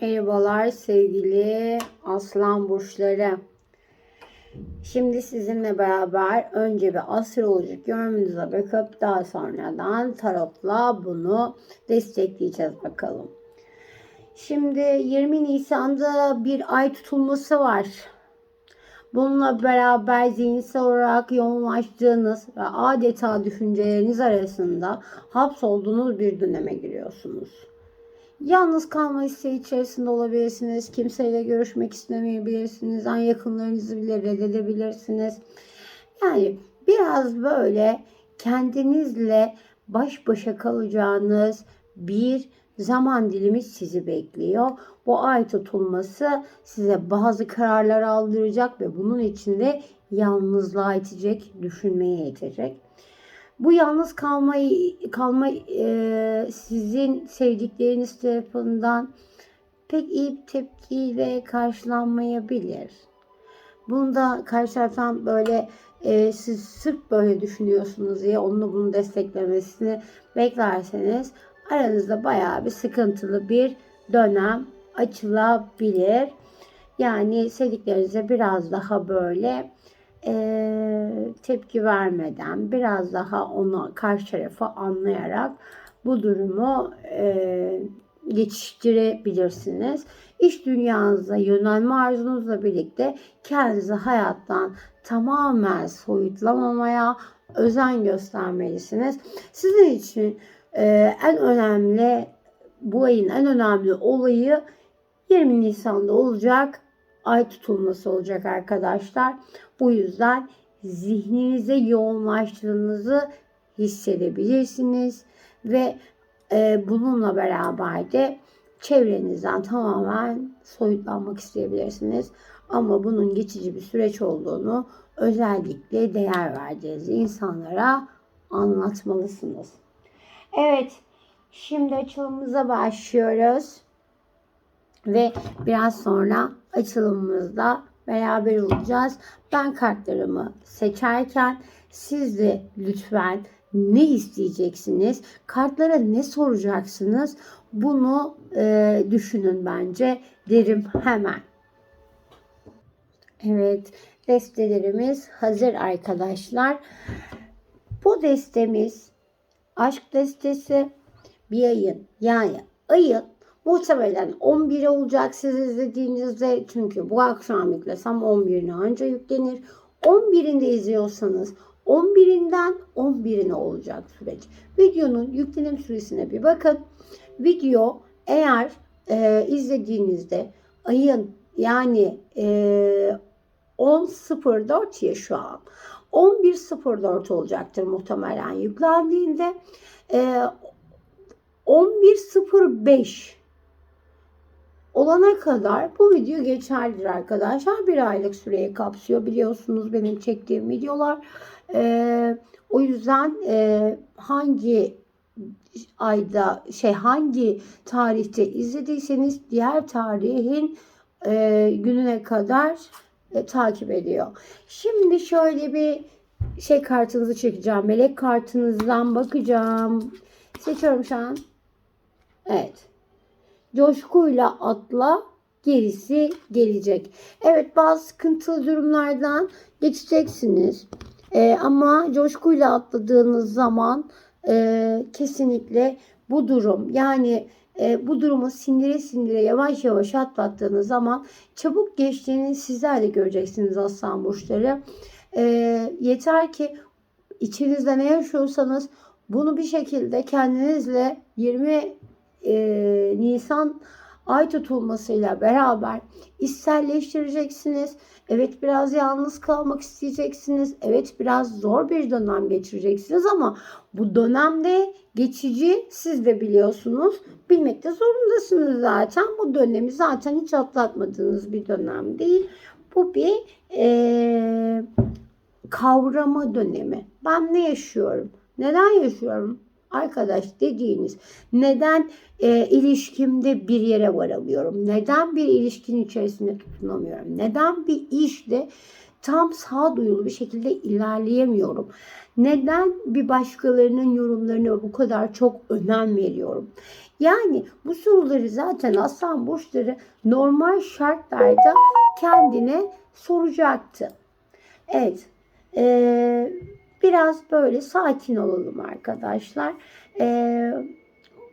Merhabalar sevgili aslan burçları. Şimdi sizinle beraber önce bir astrolojik yorumunuza bakıp daha sonradan tarotla bunu destekleyeceğiz bakalım. Şimdi 20 Nisan'da bir ay tutulması var. Bununla beraber zihinsel olarak yoğunlaştığınız ve adeta düşünceleriniz arasında hapsolduğunuz bir döneme giriyorsunuz. Yalnız kalma isteği içerisinde olabilirsiniz. Kimseyle görüşmek istemeyebilirsiniz. En yakınlarınızı bile reddedebilirsiniz. Yani biraz böyle kendinizle baş başa kalacağınız bir zaman dilimi sizi bekliyor. Bu ay tutulması size bazı kararlar aldıracak ve bunun içinde yalnızlığa itecek, düşünmeye itecek. Bu yalnız kalmayı kalma e, sizin sevdikleriniz tarafından pek iyi bir tepkiyle karşılanmayabilir. Bunda karşı taraftan böyle e, siz sırf böyle düşünüyorsunuz diye onun bunu desteklemesini beklerseniz aranızda bayağı bir sıkıntılı bir dönem açılabilir. Yani sevdiklerinize biraz daha böyle e, tepki vermeden biraz daha onu karşı tarafı anlayarak bu durumu e, geçiştirebilirsiniz. İş dünyanıza yönelme arzunuzla birlikte kendinizi hayattan tamamen soyutlamamaya özen göstermelisiniz. Sizin için e, en önemli bu ayın en önemli olayı 20 Nisan'da olacak ay tutulması olacak arkadaşlar. Bu yüzden zihninize yoğunlaştığınızı hissedebilirsiniz ve e, bununla beraber de çevrenizden tamamen soyutlanmak isteyebilirsiniz. Ama bunun geçici bir süreç olduğunu özellikle değer verdiğiniz insanlara anlatmalısınız. Evet, şimdi açılımımıza başlıyoruz. Ve biraz sonra açılımımızda beraber olacağız. Ben kartlarımı seçerken siz de lütfen ne isteyeceksiniz, kartlara ne soracaksınız bunu e, düşünün bence derim hemen. Evet destelerimiz hazır arkadaşlar. Bu destemiz aşk destesi bir ayın yani ayın Muhtemelen 11 olacak siz izlediğinizde çünkü bu akşam yüklesem 11'ine anca yüklenir. 11'inde izliyorsanız 11'inden 11'ine olacak süreç. Videonun yüklenim süresine bir bakın. Video eğer e, izlediğinizde ayın yani e, 10.04 ya şu an 11.04 olacaktır muhtemelen yüklendiğinde. E, 11.05 olana kadar bu video geçerlidir arkadaşlar. Bir aylık süreyi kapsıyor. Biliyorsunuz benim çektiğim videolar. Ee, o yüzden e, hangi ayda şey hangi tarihte izlediyseniz diğer tarihin e, gününe kadar e, takip ediyor. Şimdi şöyle bir şey kartınızı çekeceğim. Melek kartınızdan bakacağım. Seçiyorum şu an. Evet coşkuyla atla gerisi gelecek. Evet bazı sıkıntılı durumlardan geçeceksiniz. Ee, ama coşkuyla atladığınız zaman e, kesinlikle bu durum yani e, bu durumu sindire sindire yavaş yavaş atlattığınız zaman çabuk geçtiğini sizler de göreceksiniz aslan burçları. E, yeter ki içinizde ne yaşıyorsanız bunu bir şekilde kendinizle 20 e, Nisan ay tutulmasıyla beraber içselleştireceksiniz. Evet biraz yalnız kalmak isteyeceksiniz. Evet biraz zor bir dönem geçireceksiniz ama bu dönemde geçici siz de biliyorsunuz. Bilmekte zorundasınız zaten. Bu dönemi zaten hiç atlatmadığınız bir dönem değil. Bu bir e, kavrama dönemi. Ben ne yaşıyorum? Neden yaşıyorum? Arkadaş dediğiniz neden e, ilişkimde bir yere varamıyorum? Neden bir ilişkinin içerisinde tutunamıyorum? Neden bir işte tam sağduyulu bir şekilde ilerleyemiyorum? Neden bir başkalarının yorumlarına bu kadar çok önem veriyorum? Yani bu soruları zaten aslan burçları normal şartlarda kendine soracaktı. Evet. Ee, biraz böyle sakin olalım arkadaşlar. Ee,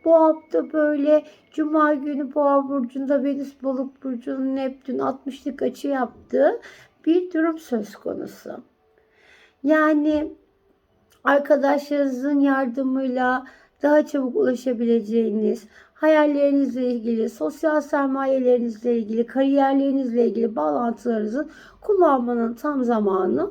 bu hafta böyle Cuma günü Boğa Burcu'nda Venüs Balık Burcu'nun Neptün 60'lık açı yaptığı bir durum söz konusu. Yani arkadaşlarınızın yardımıyla daha çabuk ulaşabileceğiniz, hayallerinizle ilgili, sosyal sermayelerinizle ilgili, kariyerlerinizle ilgili bağlantılarınızı kullanmanın tam zamanı.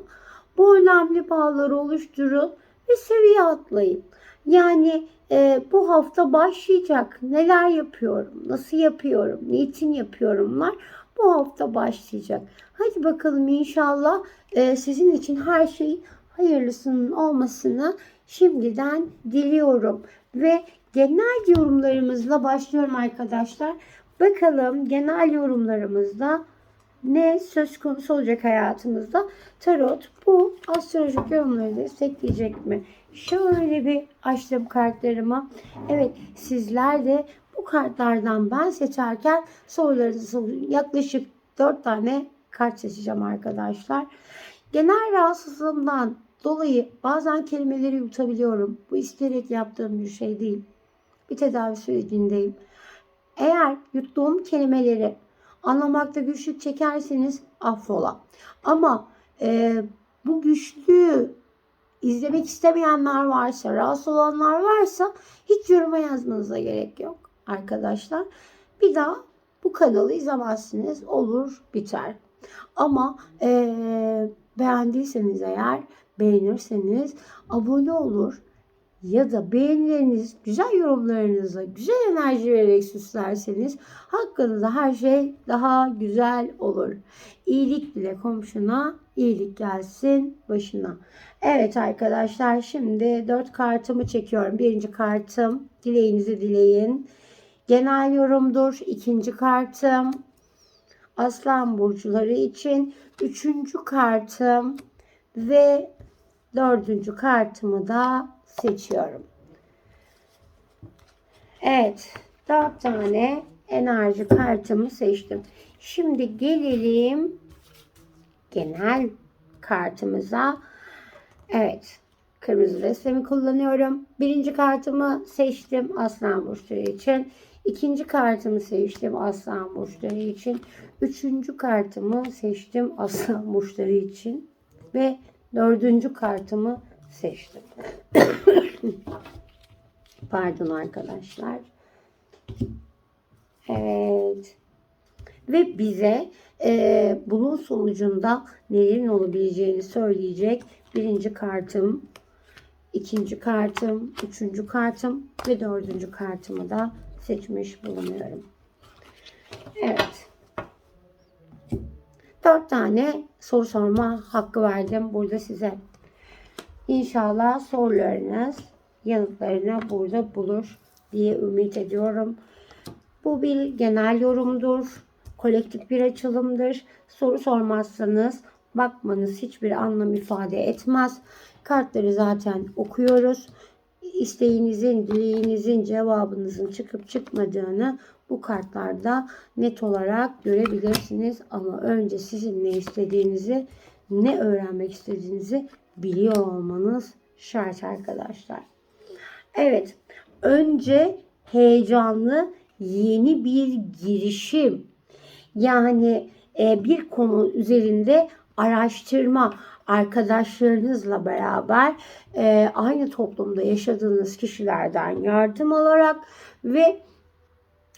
Bu önemli bağları oluşturun ve seviye atlayın. Yani e, bu hafta başlayacak. Neler yapıyorum? Nasıl yapıyorum? Niçin yapıyorumlar? Bu hafta başlayacak. Hadi bakalım inşallah e, sizin için her şey hayırlısının olmasını şimdiden diliyorum. Ve genel yorumlarımızla başlıyorum arkadaşlar. Bakalım genel yorumlarımızda ne söz konusu olacak hayatımızda? Tarot bu astrolojik yorumları destekleyecek mi? Şöyle bir açtım kartlarımı. Evet sizler de bu kartlardan ben seçerken sorularınızı sorun. Yaklaşık 4 tane kart seçeceğim arkadaşlar. Genel rahatsızlığımdan dolayı bazen kelimeleri yutabiliyorum. Bu isteyerek yaptığım bir şey değil. Bir tedavi sürecindeyim. Eğer yuttuğum kelimeleri anlamakta güçlük çekerseniz affola. Ama e, bu güçlüğü izlemek istemeyenler varsa, rahatsız olanlar varsa hiç yoruma yazmanıza gerek yok arkadaşlar. Bir daha bu kanalı izlemezsiniz. Olur biter. Ama e, beğendiyseniz eğer beğenirseniz abone olur ya da beğenileriniz, güzel yorumlarınızı, güzel enerji vererek süslerseniz hakkınızda her şey daha güzel olur. İyilik bile komşuna, iyilik gelsin başına. Evet arkadaşlar şimdi dört kartımı çekiyorum. Birinci kartım dileğinizi dileyin. Genel yorumdur. İkinci kartım Aslan burçları için. Üçüncü kartım ve dördüncü kartımı da seçiyorum. Evet. Dört tane enerji kartımı seçtim. Şimdi gelelim genel kartımıza. Evet. Kırmızı resmi kullanıyorum. Birinci kartımı seçtim Aslan burçları için. İkinci kartımı seçtim Aslan burçları için. Üçüncü kartımı seçtim Aslan burçları için. Ve dördüncü kartımı seçtim. Pardon arkadaşlar. Evet. Ve bize e, bunun sonucunda nelerin olabileceğini söyleyecek birinci kartım, ikinci kartım, üçüncü kartım ve dördüncü kartımı da seçmiş bulunuyorum. Evet. Dört tane soru sorma hakkı verdim burada size. İnşallah sorularınız yanıtlarını burada bulur diye ümit ediyorum. Bu bir genel yorumdur. Kolektif bir açılımdır. Soru sormazsanız bakmanız hiçbir anlam ifade etmez. Kartları zaten okuyoruz. İsteğinizin, dileğinizin, cevabınızın çıkıp çıkmadığını bu kartlarda net olarak görebilirsiniz. Ama önce sizin ne istediğinizi, ne öğrenmek istediğinizi biliyor olmanız şart arkadaşlar. Evet, önce heyecanlı yeni bir girişim. Yani e, bir konu üzerinde araştırma arkadaşlarınızla beraber e, aynı toplumda yaşadığınız kişilerden yardım alarak ve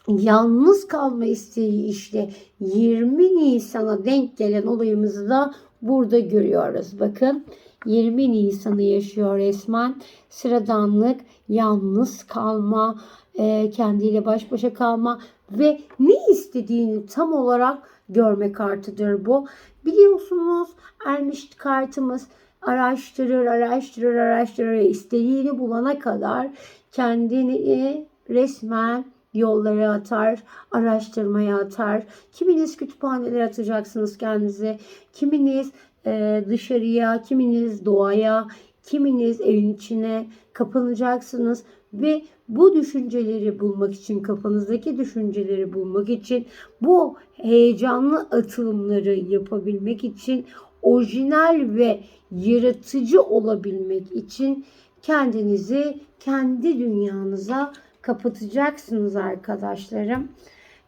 yalnız kalma isteği işte 20 Nisan'a denk gelen olayımızı da burada görüyoruz. Bakın 20 Nisan'ı yaşıyor resmen. Sıradanlık, yalnız kalma, e, kendiyle baş başa kalma ve ne istediğini tam olarak görme kartıdır bu. Biliyorsunuz ermiş kartımız araştırır, araştırır, araştırır istediğini bulana kadar kendini resmen yollara atar, araştırmaya atar. Kiminiz kütüphanelere atacaksınız kendinize, kiminiz e, dışarıya, kiminiz doğaya, kiminiz evin içine kapanacaksınız. ve bu düşünceleri bulmak için, kafanızdaki düşünceleri bulmak için, bu heyecanlı atılımları yapabilmek için, orijinal ve yaratıcı olabilmek için kendinizi kendi dünyanıza kapatacaksınız arkadaşlarım.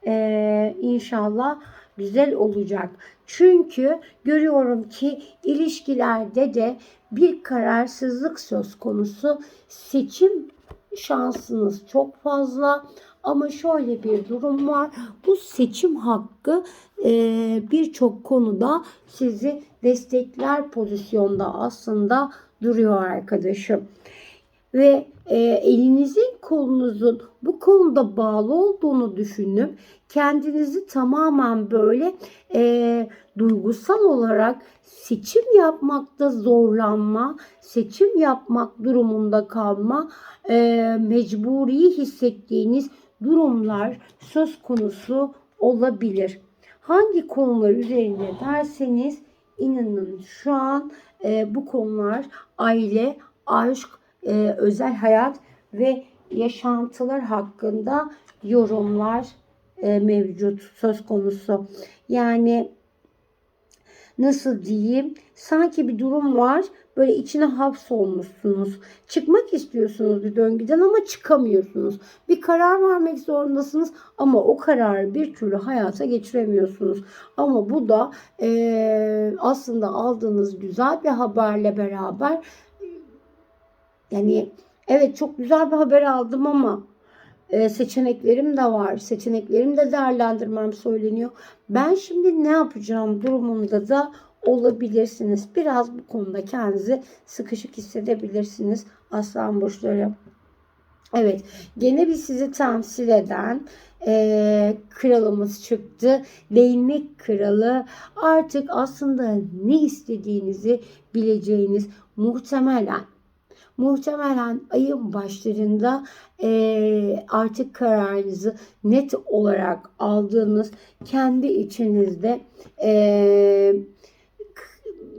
Ee, inşallah güzel olacak. Çünkü görüyorum ki ilişkilerde de bir kararsızlık söz konusu. Seçim şansınız çok fazla ama şöyle bir durum var. Bu seçim hakkı e, birçok konuda sizi destekler pozisyonda aslında duruyor arkadaşım. Ve e, elinizin kolunuzun bu konuda bağlı olduğunu düşünüp kendinizi tamamen böyle e, duygusal olarak seçim yapmakta zorlanma, seçim yapmak durumunda kalma, e, mecburi hissettiğiniz durumlar söz konusu olabilir. Hangi konular üzerinde derseniz inanın şu an e, bu konular aile, aşk, e, özel hayat ve yaşantılar hakkında yorumlar e, mevcut söz konusu. Yani nasıl diyeyim sanki bir durum var böyle içine hapsolmuşsunuz. Çıkmak istiyorsunuz bir döngüden ama çıkamıyorsunuz. Bir karar vermek zorundasınız ama o kararı bir türlü hayata geçiremiyorsunuz. Ama bu da e, aslında aldığınız güzel bir haberle beraber yani evet çok güzel bir haber aldım ama e, seçeneklerim de var. Seçeneklerim de değerlendirmem söyleniyor. Ben şimdi ne yapacağım durumunda da olabilirsiniz. Biraz bu konuda kendinizi sıkışık hissedebilirsiniz aslan burçları. Evet gene bir sizi temsil eden e, kralımız çıktı. Değnek kralı artık aslında ne istediğinizi bileceğiniz muhtemelen muhtemelen ayın başlarında e, artık kararınızı net olarak aldığınız kendi içinizde e,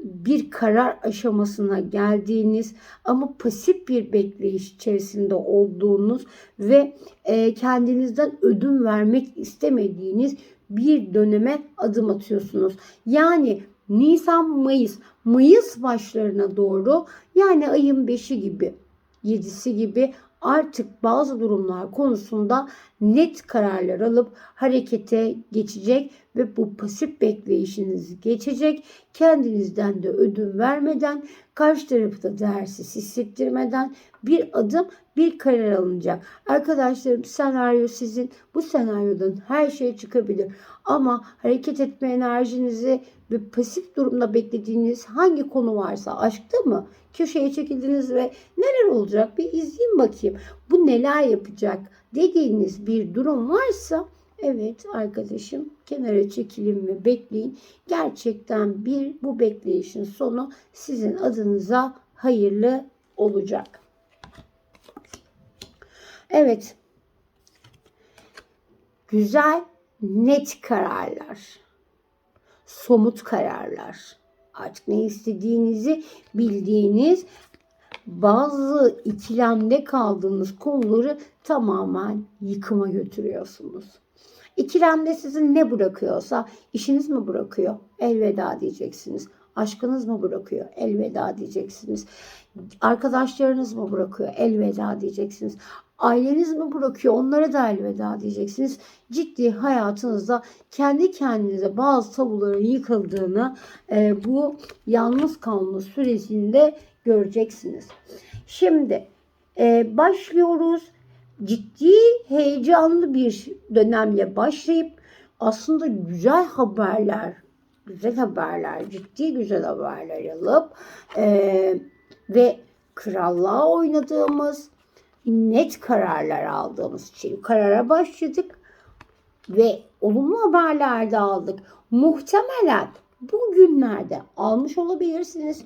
bir karar aşamasına geldiğiniz ama pasif bir bekleyiş içerisinde olduğunuz ve e, kendinizden ödün vermek istemediğiniz bir döneme adım atıyorsunuz. Yani Nisan, Mayıs, Mayıs başlarına doğru yani ayın 5'i gibi, 7'si gibi artık bazı durumlar konusunda net kararlar alıp harekete geçecek ve bu pasif bekleyişiniz geçecek. Kendinizden de ödün vermeden, karşı tarafı da değersiz hissettirmeden bir adım, bir karar alınacak. Arkadaşlarım senaryo sizin. Bu senaryodan her şey çıkabilir. Ama hareket etme enerjinizi ve pasif durumda beklediğiniz hangi konu varsa aşkta mı? Köşeye çekildiniz ve neler olacak bir izleyin bakayım. Bu neler yapacak dediğiniz bir durum varsa Evet arkadaşım kenara çekilin ve bekleyin. Gerçekten bir bu bekleyişin sonu sizin adınıza hayırlı olacak. Evet. Güzel, net kararlar. Somut kararlar. Artık ne istediğinizi bildiğiniz bazı ikilemde kaldığınız konuları tamamen yıkıma götürüyorsunuz. İkilemde sizin ne bırakıyorsa işiniz mi bırakıyor? Elveda diyeceksiniz. Aşkınız mı bırakıyor? Elveda diyeceksiniz. Arkadaşlarınız mı bırakıyor? Elveda diyeceksiniz. Aileniz mi bırakıyor? Onlara da elveda diyeceksiniz. Ciddi hayatınızda kendi kendinize bazı tabuların yıkıldığını e, bu yalnız kalma sürecinde göreceksiniz. Şimdi e, başlıyoruz ciddi heyecanlı bir dönemle başlayıp aslında güzel haberler, güzel haberler, ciddi güzel haberler alıp e, ve krallığa oynadığımız net kararlar aldığımız için karara başladık ve olumlu haberler de aldık. Muhtemelen bu günlerde almış olabilirsiniz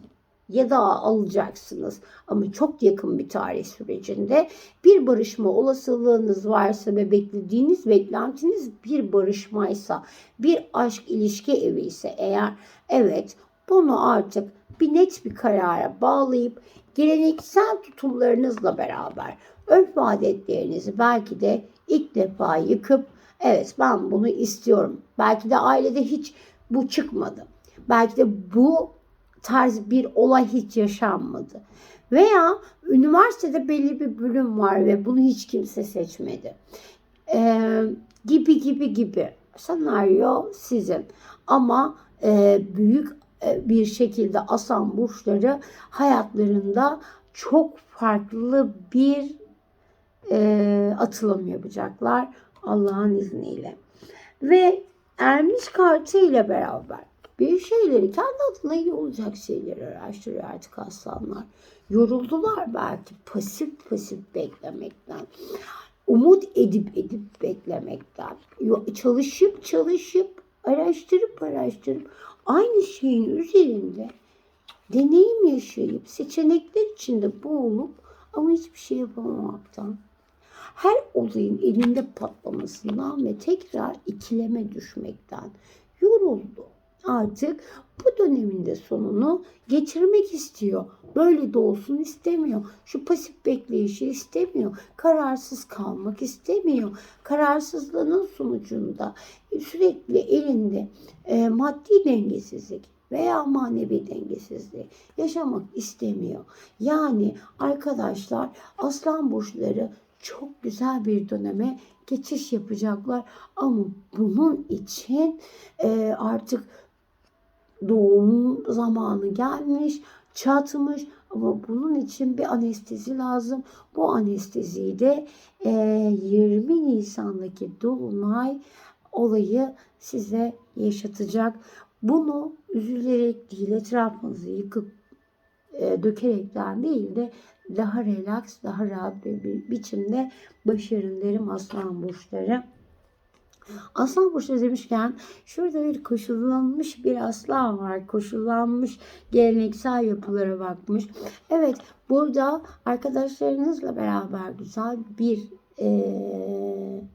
ya da alacaksınız. Ama çok yakın bir tarih sürecinde bir barışma olasılığınız varsa ve beklediğiniz beklentiniz bir barışmaysa, bir aşk ilişki evi ise eğer evet bunu artık bir net bir karara bağlayıp geleneksel tutumlarınızla beraber Örf adetlerinizi belki de ilk defa yıkıp evet ben bunu istiyorum. Belki de ailede hiç bu çıkmadı. Belki de bu tarz bir olay hiç yaşanmadı. Veya üniversitede belli bir bölüm var ve bunu hiç kimse seçmedi. Ee, gibi gibi gibi. Senaryo sizin. Ama e, büyük e, bir şekilde aslan burçları hayatlarında çok farklı bir e, atılım yapacaklar Allah'ın izniyle. Ve ermiş kartı ile beraber bir şeyleri kendi adına iyi olacak şeyleri araştırıyor artık aslanlar. Yoruldular belki pasif pasif beklemekten. Umut edip edip beklemekten. Çalışıp çalışıp araştırıp araştırıp aynı şeyin üzerinde deneyim yaşayıp seçenekler içinde boğulup ama hiçbir şey yapamamaktan. Her olayın elinde patlamasından ve tekrar ikileme düşmekten yoruldu. Artık bu dönemin de sonunu getirmek istiyor. Böyle de olsun istemiyor. Şu pasif bekleyişi istemiyor. Kararsız kalmak istemiyor. Kararsızlığının sonucunda sürekli elinde e, maddi dengesizlik veya manevi dengesizliği yaşamak istemiyor. Yani arkadaşlar aslan burçları çok güzel bir döneme geçiş yapacaklar ama bunun için e, artık doğum zamanı gelmiş, çatmış ama bunun için bir anestezi lazım. Bu anesteziyi de e, 20 Nisan'daki Dolunay olayı size yaşatacak. Bunu üzülerek değil, etrafınızı yıkıp e, dökerekten değil de daha relax, daha rahat bir, biçimde başarın derim aslan burçları. Aslan burçları demişken şurada bir koşullanmış bir aslan var. Koşullanmış geleneksel yapılara bakmış. Evet burada arkadaşlarınızla beraber güzel bir eee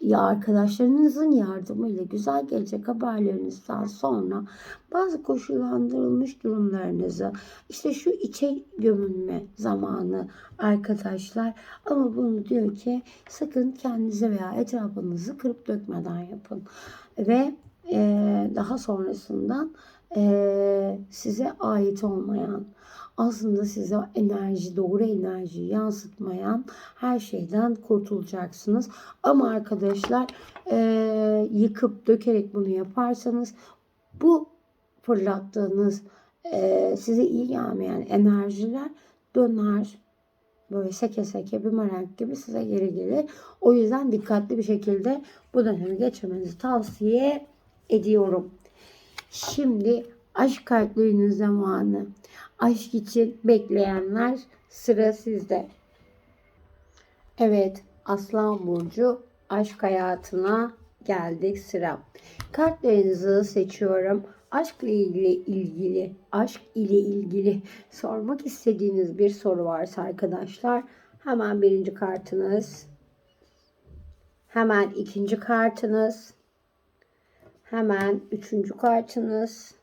ya arkadaşlarınızın yardımıyla güzel gelecek haberlerinizden sonra bazı koşullandırılmış durumlarınızı işte şu içe gömülme zamanı arkadaşlar ama bunu diyor ki sakın kendinize veya etrafınızı kırıp dökmeden yapın. Ve e, daha sonrasından e, size ait olmayan aslında size enerji, doğru enerjiyi yansıtmayan her şeyden kurtulacaksınız. Ama arkadaşlar e, yıkıp dökerek bunu yaparsanız bu fırlattığınız e, size iyi gelmeyen enerjiler döner. Böyle seke seke bir merak gibi size geri gelir. O yüzden dikkatli bir şekilde bu dönemi geçirmenizi tavsiye ediyorum. Şimdi aşk kartlarının zamanı. Aşk için bekleyenler sıra sizde. Evet, Aslan Burcu aşk hayatına geldik sıra. Kartlarınızı seçiyorum. Aşkla ilgili ilgili, aşk ile ilgili sormak istediğiniz bir soru varsa arkadaşlar hemen birinci kartınız, hemen ikinci kartınız, hemen üçüncü kartınız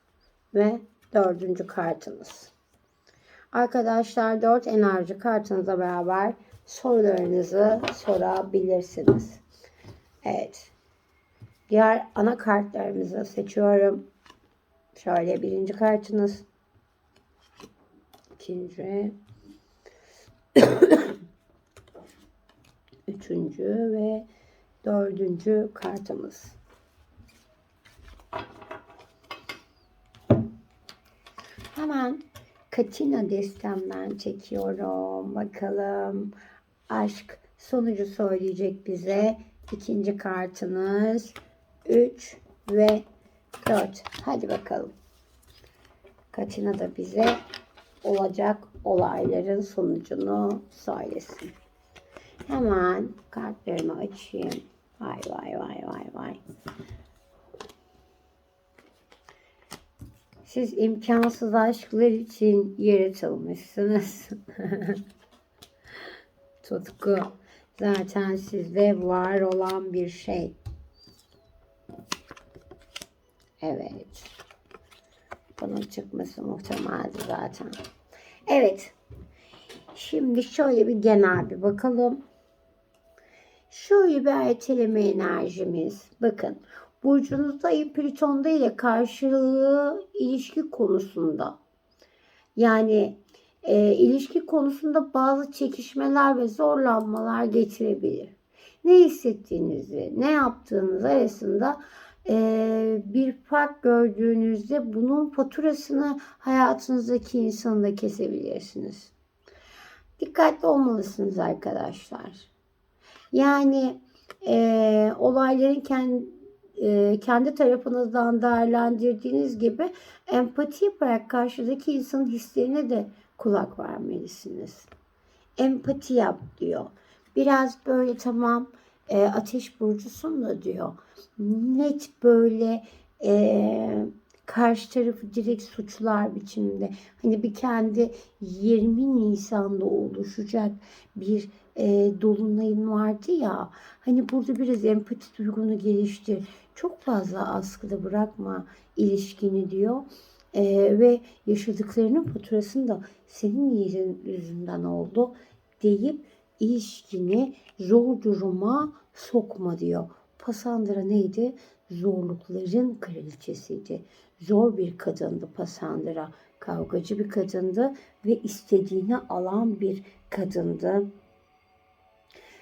ve dördüncü kartınız. Arkadaşlar dört enerji kartınızla beraber sorularınızı sorabilirsiniz. Evet. Diğer ana kartlarımızı seçiyorum. Şöyle birinci kartınız. ikinci. üçüncü ve dördüncü kartımız. Hemen Katina destemden çekiyorum. Bakalım aşk sonucu söyleyecek bize. İkinci kartınız 3 ve 4. Hadi bakalım. Katina da bize olacak olayların sonucunu söylesin. Hemen kartlarımı açayım. Vay vay vay vay vay. Siz imkansız aşklar için yaratılmışsınız. Tutku zaten sizde var olan bir şey. Evet. Bunun çıkması muhtemeldi zaten. Evet. Şimdi şöyle bir genel bir bakalım. Şöyle bir erteleme enerjimiz. Bakın burcunuzda ayı Plüton'da ile karşılığı ilişki konusunda. Yani e, ilişki konusunda bazı çekişmeler ve zorlanmalar getirebilir. Ne hissettiğinizi, ne yaptığınız arasında e, bir fark gördüğünüzde bunun faturasını hayatınızdaki insanı da kesebilirsiniz. Dikkatli olmalısınız arkadaşlar. Yani e, olayların kendi, e, kendi tarafınızdan değerlendirdiğiniz gibi empati yaparak karşıdaki insanın hislerine de kulak vermelisiniz. Empati yap diyor. Biraz böyle tamam e, ateş burcusun da diyor. Net böyle e, karşı tarafı direkt suçlar biçimde. Hani bir kendi 20 Nisan'da oluşacak bir e, dolunayın vardı ya. Hani burada biraz empati duygunu geliştir. Çok fazla askıda bırakma ilişkini diyor. E, ve yaşadıklarının faturasını da senin yerin yüzünden oldu deyip ilişkini zor duruma sokma diyor. Pasandra neydi? Zorlukların kraliçesiydi. Zor bir kadındı Pasandra. Kavgacı bir kadındı ve istediğini alan bir kadındı.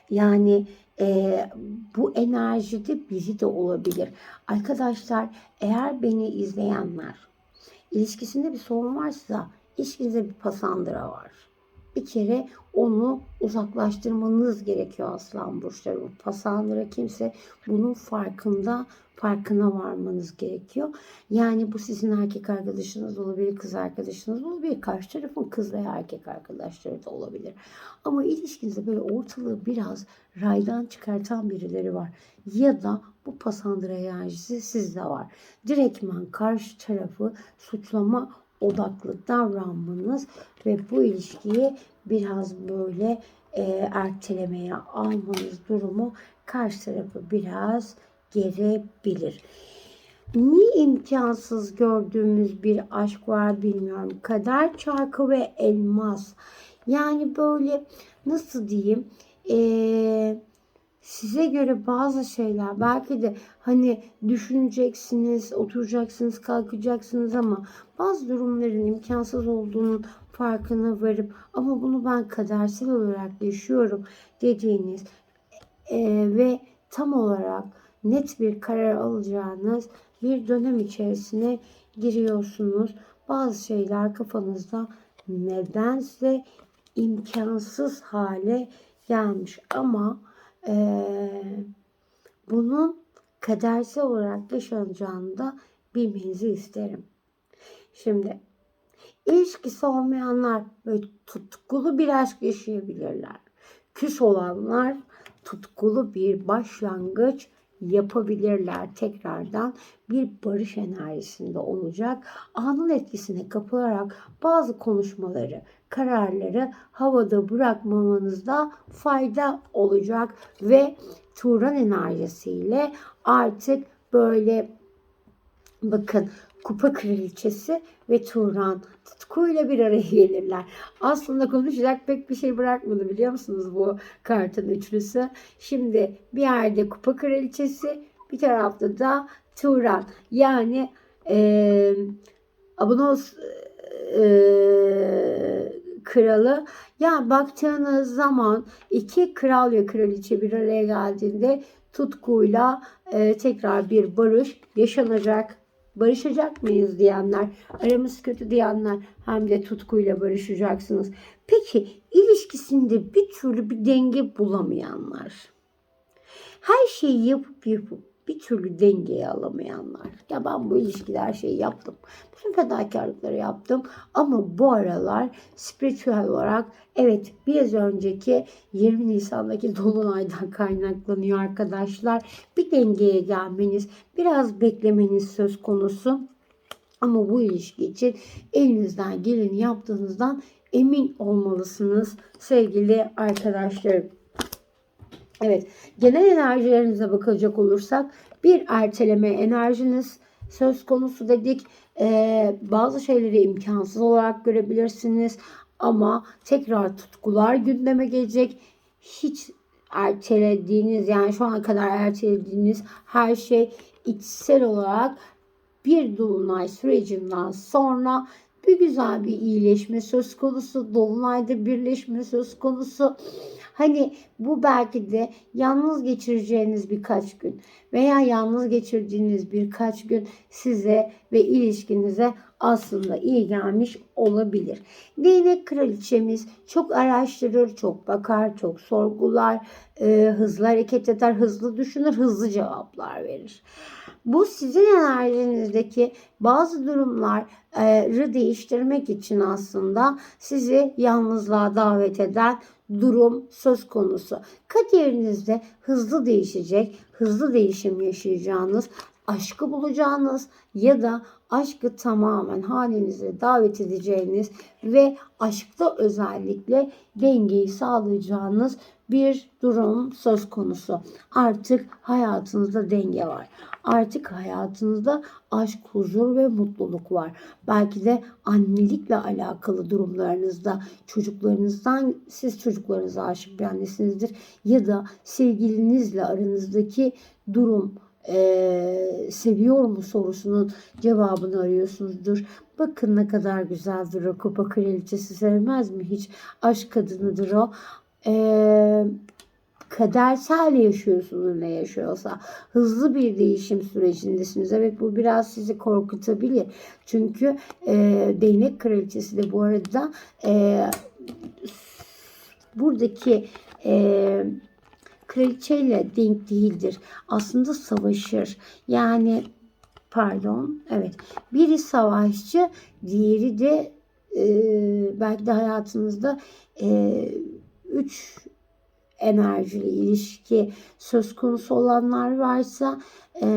Yani e, bu enerjide biri de olabilir. Arkadaşlar eğer beni izleyenler ilişkisinde bir sorun varsa ilişkinizde bir pasandıra var. Bir kere onu uzaklaştırmanız gerekiyor aslan burçları. Bu pasandıra kimse bunun farkında farkına varmanız gerekiyor. Yani bu sizin erkek arkadaşınız olabilir, kız arkadaşınız olabilir. Karşı tarafın kız veya erkek arkadaşları da olabilir. Ama ilişkinizde böyle ortalığı biraz raydan çıkartan birileri var. Ya da bu pasandıra enerjisi sizde var. Direktmen karşı tarafı suçlama odaklı davranmanız ve bu ilişkiyi biraz böyle e, ertelemeye almanız durumu karşı tarafı biraz gerebilir. Niye imkansız gördüğümüz bir aşk var bilmiyorum. Kader çarkı ve elmas. Yani böyle nasıl diyeyim? Eee size göre bazı şeyler belki de hani düşüneceksiniz, oturacaksınız, kalkacaksınız ama bazı durumların imkansız olduğunun farkına varıp ama bunu ben kadersel olarak yaşıyorum dediğiniz e, ve tam olarak net bir karar alacağınız bir dönem içerisine giriyorsunuz. Bazı şeyler kafanızda nedense imkansız hale gelmiş ama ee, bunun kadersel olarak yaşanacağını da bilmenizi isterim. Şimdi ilişkisi olmayanlar böyle tutkulu bir aşk yaşayabilirler. Küs olanlar tutkulu bir başlangıç yapabilirler tekrardan bir barış enerjisinde olacak. Anın etkisine kapılarak bazı konuşmaları, kararları havada bırakmamanızda fayda olacak ve Turan enerjisiyle artık böyle bakın kupa kraliçesi ve Turan tutkuyla bir araya gelirler. Aslında konuşacak pek bir şey bırakmadı biliyor musunuz bu kartın üçlüsü. Şimdi bir yerde kupa kraliçesi bir tarafta da Turan yani e, Abonos e, kralı. Ya baktığınız zaman iki kral ve kraliçe bir araya geldiğinde tutkuyla e, tekrar bir barış yaşanacak. Barışacak mıyız diyenler, aramız kötü diyenler hem de tutkuyla barışacaksınız. Peki ilişkisinde bir türlü bir denge bulamayanlar. Her şeyi yapıp yapıp bir türlü dengeyi alamayanlar. Ya ben bu ilişkide her şeyi yaptım. Bütün fedakarlıkları yaptım. Ama bu aralar spiritüel olarak evet biraz önceki 20 Nisan'daki Dolunay'dan kaynaklanıyor arkadaşlar. Bir dengeye gelmeniz, biraz beklemeniz söz konusu. Ama bu ilişki için elinizden geleni yaptığınızdan emin olmalısınız sevgili arkadaşlarım. Evet, genel enerjilerinize bakacak olursak bir erteleme enerjiniz söz konusu dedik. Ee, bazı şeyleri imkansız olarak görebilirsiniz. Ama tekrar tutkular gündeme gelecek. Hiç ertelediğiniz yani şu ana kadar ertelediğiniz her şey içsel olarak bir dolunay sürecinden sonra bir güzel bir iyileşme söz konusu. Dolunayda birleşme söz konusu. Hani bu belki de yalnız geçireceğiniz birkaç gün veya yalnız geçirdiğiniz birkaç gün size ve ilişkinize aslında iyi gelmiş olabilir. Değnek kraliçemiz çok araştırır, çok bakar, çok sorgular, e, hızlı hareket eder, hızlı düşünür, hızlı cevaplar verir. Bu sizin enerjinizdeki bazı durumları değiştirmek için aslında sizi yalnızlığa davet eden durum söz konusu. Kaderinizde hızlı değişecek, hızlı değişim yaşayacağınız, aşkı bulacağınız ya da aşkı tamamen halinize davet edeceğiniz ve aşkta özellikle dengeyi sağlayacağınız bir durum söz konusu. Artık hayatınızda denge var. Artık hayatınızda aşk, huzur ve mutluluk var. Belki de annelikle alakalı durumlarınızda çocuklarınızdan siz çocuklarınıza aşık bir annesinizdir ya da sevgilinizle aranızdaki durum e, seviyor mu sorusunun cevabını arıyorsunuzdur. Bakın ne kadar güzeldir o kupa kraliçesi sevmez mi hiç? Aşk kadınıdır o. E, kadersel yaşıyorsunuz ne yaşıyorsa. Hızlı bir değişim sürecindesiniz. Evet bu biraz sizi korkutabilir. Çünkü e, değnek kraliçesi de bu arada e, buradaki e, kraliçeyle denk değildir. Aslında savaşır. Yani pardon evet biri savaşçı diğeri de e, belki de hayatınızda e, üç enerjili ilişki söz konusu olanlar varsa e,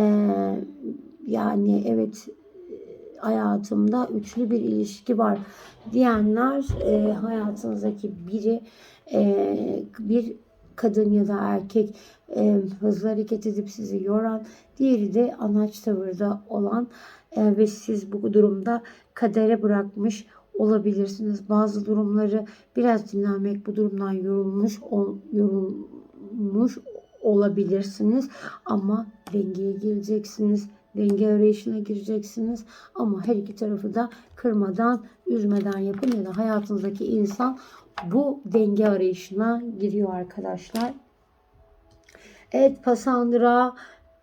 yani evet hayatımda üçlü bir ilişki var diyenler e, hayatınızdaki biri e, bir kadın ya da erkek e, hızlı hareket edip sizi yoran, diğeri de anaç tavırda olan e, ve siz bu durumda kadere bırakmış olabilirsiniz. Bazı durumları biraz dinlenmek bu durumdan yorulmuş ol, yorulmuş olabilirsiniz ama dengeye geleceksiniz. Denge arayışına gireceksiniz ama her iki tarafı da kırmadan, üzmeden yapın ya da hayatınızdaki insan bu denge arayışına giriyor arkadaşlar. Evet Pasandra,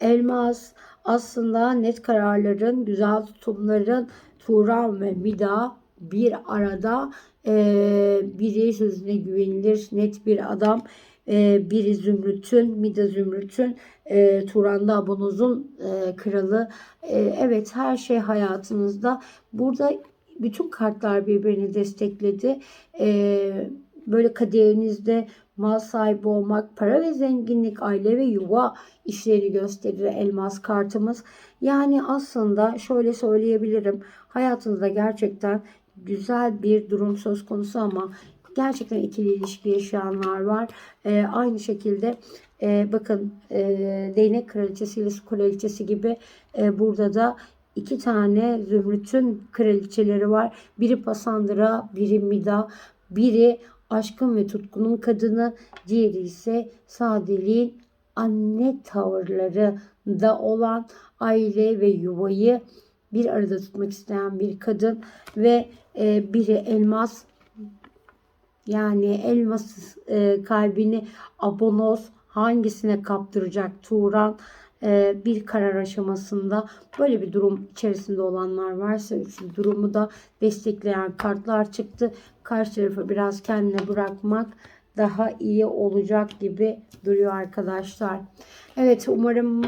Elmas aslında net kararların, güzel tutumların Turan ve Mida bir arada e, biri sözüne güvenilir net bir adam e, biri Zümrüt'ün Mida Zümrüt'ün e, Turan'da Abonoz'un e, kralı e, evet her şey hayatınızda burada bütün kartlar birbirini destekledi. Ee, böyle kaderinizde mal sahibi olmak, para ve zenginlik, aile ve yuva işleri gösterir elmas kartımız. Yani aslında şöyle söyleyebilirim. Hayatınızda gerçekten güzel bir durum söz konusu ama gerçekten ikili ilişki yaşayanlar var. Ee, aynı şekilde e, bakın e, değnek kraliçesi ile su kraliçesi gibi e, burada da iki tane Zümrüt'ün kraliçeleri var. Biri Pasandra, biri Mida, biri aşkın ve tutkunun kadını, diğeri ise sadeliğin anne tavırları da olan aile ve yuvayı bir arada tutmak isteyen bir kadın ve e, biri elmas yani elmas e, kalbini abonos hangisine kaptıracak Turan bir karar aşamasında böyle bir durum içerisinde olanlar varsa üçlü durumu da destekleyen kartlar çıktı. Karşı tarafı biraz kendine bırakmak daha iyi olacak gibi duruyor arkadaşlar. Evet umarım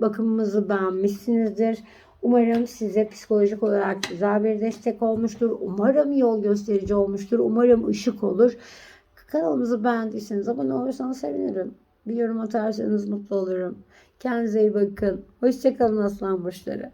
bakımımızı beğenmişsinizdir. Umarım size psikolojik olarak güzel bir destek olmuştur. Umarım yol gösterici olmuştur. Umarım ışık olur. Kanalımızı beğendiyseniz abone olursanız sevinirim. Bir yorum atarsanız mutlu olurum. Kendinize iyi bakın. Hoşçakalın aslan burçları.